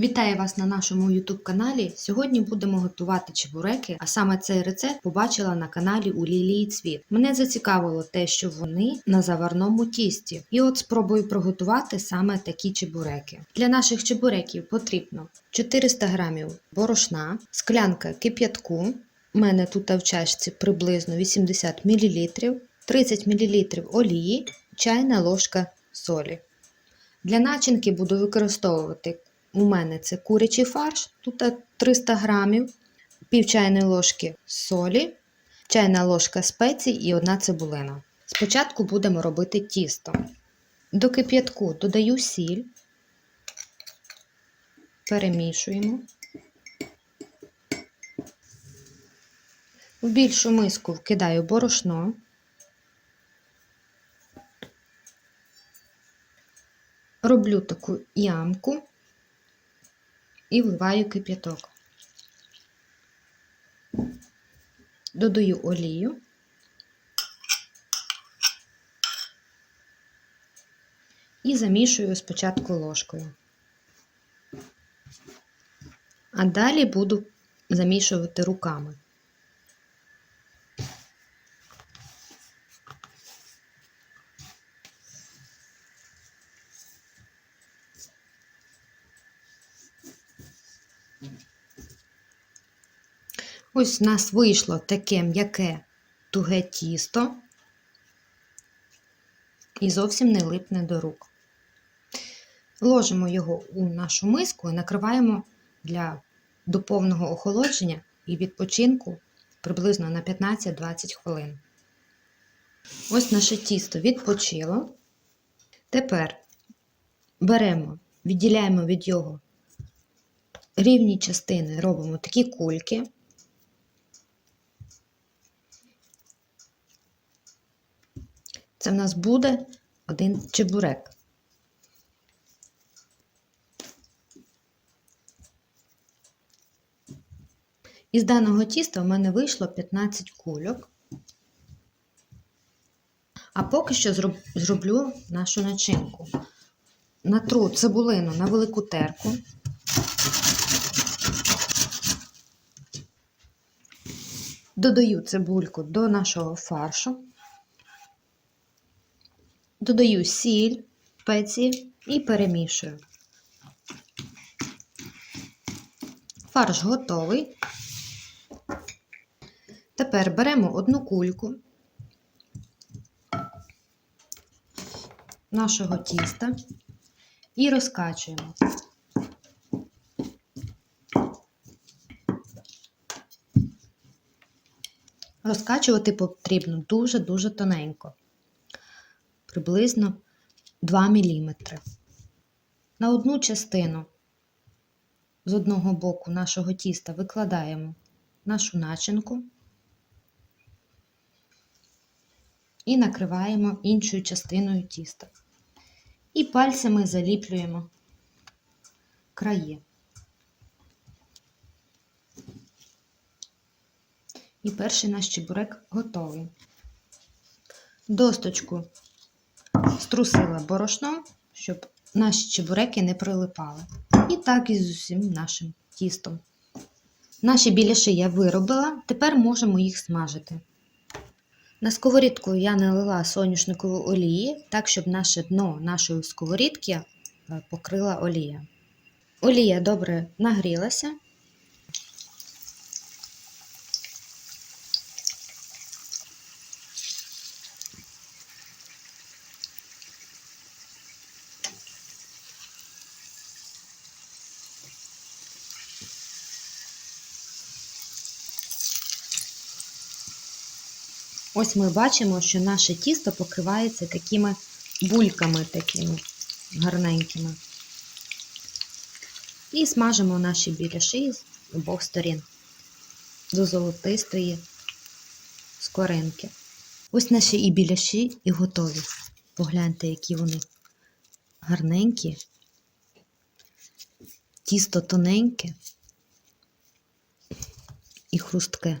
Вітаю вас на нашому YouTube каналі. Сьогодні будемо готувати чебуреки, а саме цей рецепт побачила на каналі у Лілії Цвіт. Мене зацікавило те, що вони на заварному тісті. І от спробую приготувати саме такі чебуреки. Для наших чебуреків потрібно 400 г борошна, склянка кип'ятку. У мене тут в чашці приблизно 80 мл, 30 мл олії, чайна ложка солі. Для начинки буду використовувати у мене це курячий фарш, тут 300 грамів, пів чайної ложки солі, чайна ложка спецій і одна цибулина. Спочатку будемо робити тісто. До кип'ятку додаю сіль, перемішуємо. В більшу миску вкидаю борошно. Роблю таку ямку і вливаю кип'яток. Додаю олію. І замішую спочатку ложкою. А далі буду замішувати руками. Ось у нас вийшло таке м'яке туге тісто і зовсім не липне до рук. Ложимо його у нашу миску і накриваємо для до повного охолодження і відпочинку приблизно на 15-20 хвилин. Ось наше тісто відпочило. Тепер беремо, відділяємо від його рівні частини, робимо такі кульки. Це в нас буде один чебурек. Із даного тіста в мене вийшло 15 кульок. А поки що зроблю нашу начинку. Натру цибулину на велику терку. Додаю цибульку до нашого фаршу. Додаю сіль, спеції і перемішую. Фарш готовий. Тепер беремо одну кульку нашого тіста і розкачуємо. Розкачувати потрібно дуже-дуже тоненько приблизно 2 мм. На одну частину з одного боку нашого тіста викладаємо нашу начинку і накриваємо іншою частиною тіста. І пальцями заліплюємо краї. І перший наш чебурек готовий. Досточку струсила борошном, щоб наші чебуреки не прилипали. І так і з усім нашим тістом. Наші біляши я виробила, тепер можемо їх смажити. На сковорідку я налила соняшникову олії, так, щоб наше дно нашої сковорідки е, покрила олія. Олія добре нагрілася. Ось ми бачимо, що наше тісто покривається такими бульками такими гарненькими. І смажимо наші біляші з обох сторін до золотистої скоринки. Ось наші і біляші і готові. Погляньте, які вони гарненькі, тісто тоненьке і хрустке.